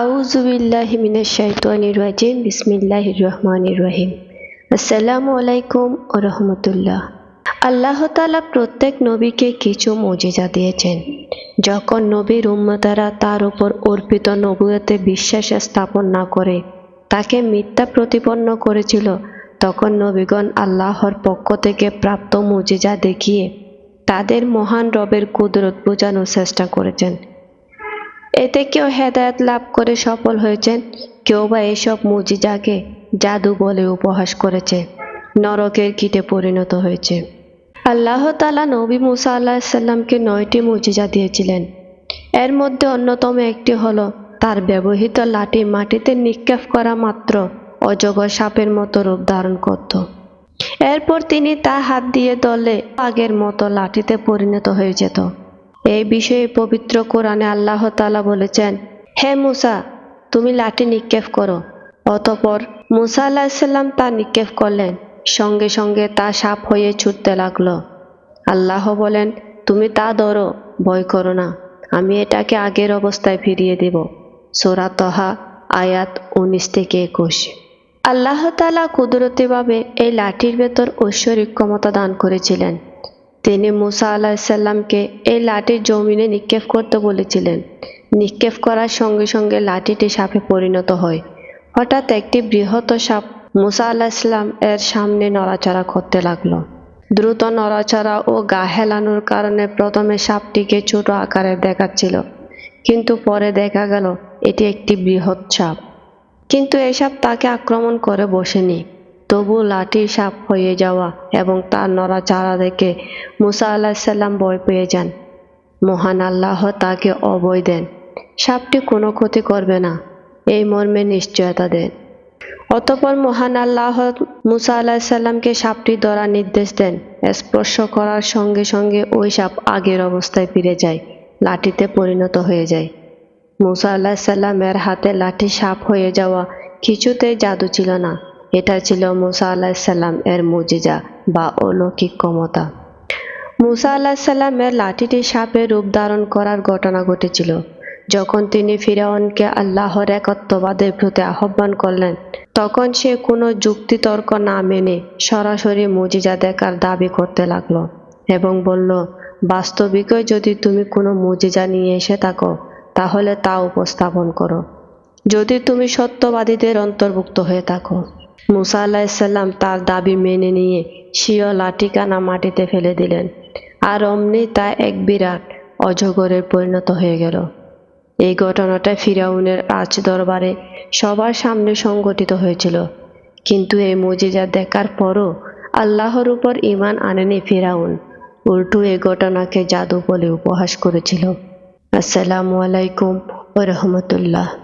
আউজুবিল্লাহি মিনাশ শাইতানির রাজিম, বিসমিল্লাহির রহমানির রহিম। আসসালামু আলাইকুম ও রহমতুল্লাহ। আল্লাহ তাআলা প্রত্যেক নবীকে কিছু মজিজা দিয়েছেন। যখন নবীর উম্মতারা তার উপর অর্পিত নবুয়তে বিশ্বাস স্থাপন না করে তাকে মিথ্যা প্রতিপন্ন করেছিল, তখন নবীগণ আল্লাহর পক্ষ থেকে প্রাপ্ত মজিজা দেখিয়ে তাদের মহান রবের কুদরত বোঝানোর চেষ্টা করেছেন। এতে কেউ হেদায়ত লাভ করে সফল হয়েছেন, কেউ বা এসব মুজিজাকে জাদু বলে উপহাস করেছে, নরকের কীটে পরিণত হয়েছে। আল্লাহ তালা নবী মুসা আল্লাহ সাল্লামকে নয়টি মুজিজা দিয়েছিলেন। এর মধ্যে অন্যতম একটি হলো তার ব্যবহৃত লাঠি মাটিতে নিক্ষেপ করা মাত্র অজগর সাপের মতো রূপ ধারণ করত। এরপর তিনি তা হাত দিয়ে দলে আগের মতো লাঠিতে পরিণত হয়ে যেত। এই বিষয়ে পবিত্র কোরআনে আল্লাহ তালা বলেছেন, হে মুসা, তুমি লাঠি নিক্ষেপ করো। অতপর মুসা আল্লাহিসাল্লাম তা নিক্ষেপ করলেন, সঙ্গে সঙ্গে তা সাপ হয়ে ছুটতে লাগল। আল্লাহ বলেন, তুমি তা ধরো, ভয় করো না, আমি এটাকে আগের অবস্থায় ফিরিয়ে দেব। সোরা তহা, আয়াত উনিশ থেকে একুশ। আল্লাহ তালা কুদরতিভাবে এই লাঠির ভেতর ঐশ্বরিক ক্ষমতা দান করেছিলেন। তিনি মুসা আলাহিসাল্লামকে এই লাঠির জমিনে নিক্ষেপ করতে বলেছিলেন। নিক্ষেপ করার সঙ্গে সঙ্গে লাঠিটি সাপে পরিণত হয়। হঠাৎ একটি বৃহৎ সাপ মুসা আলাহিসাল্লাম এর সামনে নড়াচড়া করতে লাগল। দ্রুত নড়াচড়া ও গা হেলানোর কারণে প্রথমে সাপটিকে ছোট আকারে দেখাচ্ছিল, কিন্তু পরে দেখা গেল এটি একটি বৃহৎ সাপ। কিন্তু এই সাপ তাকে আক্রমণ করে বসেনি। তবু লাঠির সাপ হয়ে যাওয়া এবং তার নড়াচাড়া দেখে মুসা আলাহিসাল্লাম ভয় পেয়ে যান। মহান আল্লাহ তাকে অবয় দেন। সাপটি কোনো ক্ষতি করবে না। এই মর্মে নিশ্চয়তা দেন। অতপর মহান আল্লাহ মুসা আলাহিসাল্লামকে সাপটি ধরার নির্দেশ দেন। স্পর্শ করার সঙ্গে সঙ্গে ওই সাপ আগের অবস্থায় ফিরে যায়, লাঠিতে পরিণত হয়ে যায়। মুসা আলাহিসাল্লামের হাতে লাঠি সাপ হয়ে যাওয়া কিছুতেই জাদু ছিল না। এটা ছিল মুসা আলাহিসাল্লাম এর মুজিজা বা অলৌকিক ক্ষমতা। মুসা আলাহিসাল্লামের লাঠিটি সাপে রূপ ধারণ করার ঘটনা ঘটেছিল। যখন তিনি ফিরাউনকে আল্লাহর একত্ববাদের প্রতি আহ্বান করলেন, তখন সে কোনো যুক্তিতর্ক না মেনে সরাসরি মুজিজা দেখার দাবি করতে লাগল এবং বলল, বাস্তবিকই যদি তুমি কোনো মুজিজা নিয়ে এসে থাকো, তাহলে তা উপস্থাপন করো। যদি তুমি সত্যবাদীদের অন্তর্ভুক্ত হয়ে থাকো। মুসা আলাহিসাল্লাম তার দাবি মেনে নিয়ে স্বীয় লাঠিকানা মাটিতে ফেলে দিলেন। আর অমনি তা এক বিরাট অজগরের পরিণত হয়ে গেল। এই ঘটনাটা ফিরাউনের আজ দরবারে সবার সামনে সংগঠিত হয়েছিল। কিন্তু এই মজিজা দেখার পরও আল্লাহর উপর ইমান আনেনি ফিরাউন। উল্টু এই ঘটনাকে জাদু বলে উপহাস করেছিল। আসসালামু আলাইকুম ও রহমতুল্লাহ।